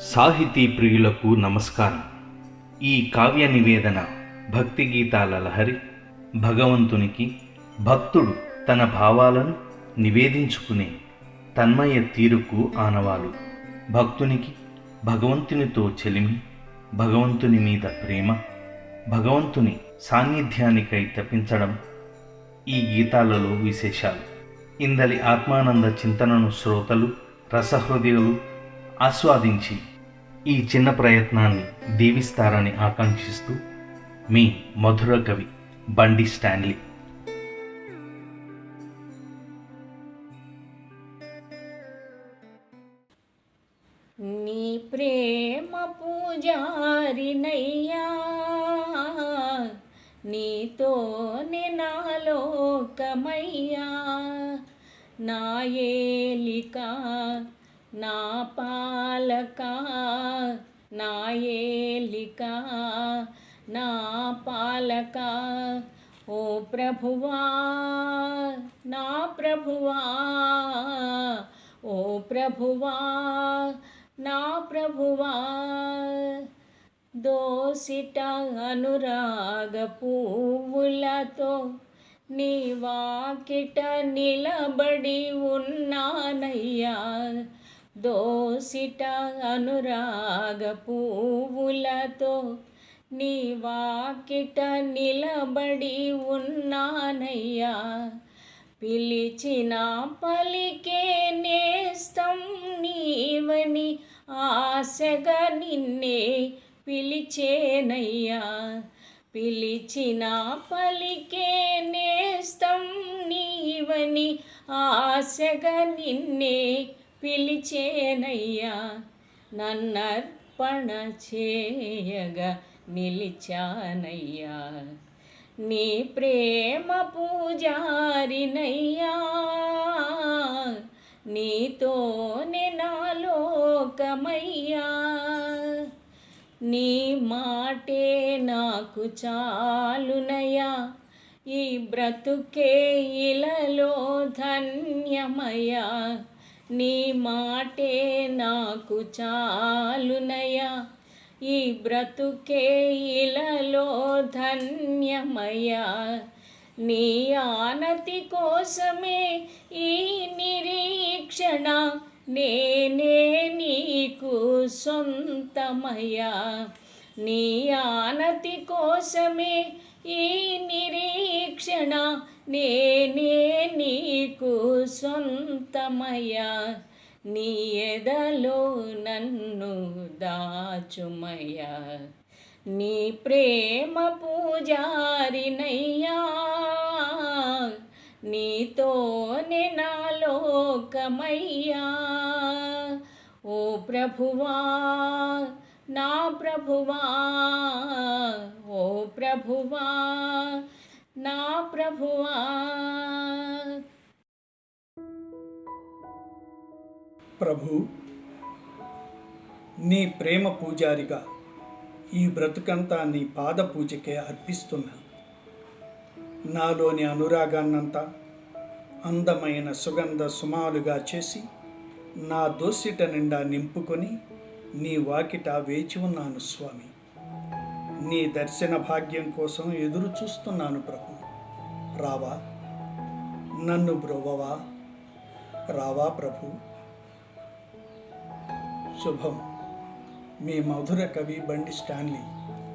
సాహితీ ప్రియులకు నమస్కారం. ఈ కావ్య నివేదన భక్తి గీతాల లహరి భగవంతునికి భక్తుడు తన భావాలను నివేదించుకునే తన్మయ తీరుకు ఆనవాలు. భక్తునికి భగవంతునితో చెలిమి భగవంతుని మీద ప్రేమ భగవంతుని సాన్నిధ్యానికై తప్పించడం ఈ గీతాలలో విశేషాలు. ఇందలి ఆత్మానంద చింతనను శ్రోతలు రసహృదయులు ఆస్వాదించి ఈ చిన్న ప్రయత్నాన్ని దీవిస్తారని ఆకాంక్షిస్తూ మీ మధుర కవి బండి స్టాన్లీ. నీ ప్రేమ పూజారినయ్యా నీతోనే నాలోకమయ్యా నా నా పాలక నా ఏలిక నా పాలక. ఓ ప్రభువా నా ప్రభువా ఓ ప్రభువా నా ప్రభువా. దోసిట అనురాగ పువ్వులతో నీ వాకిట నిలబడి ఉన్నానయ్యా. దోసిట అనురాగ పువ్వులతో నీ వాకిట నిలబడి ఉన్నానయ్యా. పిలిచిన పలికే నేస్తం నీవని ఆశగా నిన్నే పిలిచేనయ్యా. పిలిచిన పలికే నేస్తం నీవని ఆశగా నిన్నే పిలిచేనయ్యా నన్నర్పణ చేయగా నిలిచానయ్యా. నీ ప్రేమ పూజారినయ్యా నీతోనే నాలోకమయ్యా నీ మాటే నాకు చాలునయ్యా ఈ బ్రతుకే ఇలలో ధన్యమయ్యా. నీ మాటే నాకు చాలునయా ఈ బ్రతుకే ఇలలో ధన్యమయ్యా. నీ ఆనతి కోసమే ఈ నిరీక్షణ నేనే నీకు సొంతమయ్యా. నీ ఆనతి కోసమే ఈ నిరీక్షణ నేనే నీకు సొంతమయ్యా నీ ఎదలో నన్ను దాచుమయ్యా. నీ ప్రేమ పూజారినయ్యా నీతోనే నా లోకమయ్యా. ఓ ప్రభువా నా ప్రభువా ఓ ప్రభువా నా ప్రభువా. ప్రభు నీ ప్రేమ పూజారిగా ఈ బ్రతుకంతా నీ పాద పూజకే అర్పిస్తున్నా. నాలోని అనురాగాన్నంతా అందమైన సుగంధ సుమాలుగా చేసి నా దోసిట నిండా నింపుకొని నీ వాకిట వేచి ఉన్నాను స్వామి. నీ దర్శన భాగ్యం కోసం ఎదురు చూస్తున్నాను ప్రభు. రావా? నన్ను బ్రోవవా? రావా ప్రభు? శుభం మీ మధుర కవి బండి స్టాన్లీ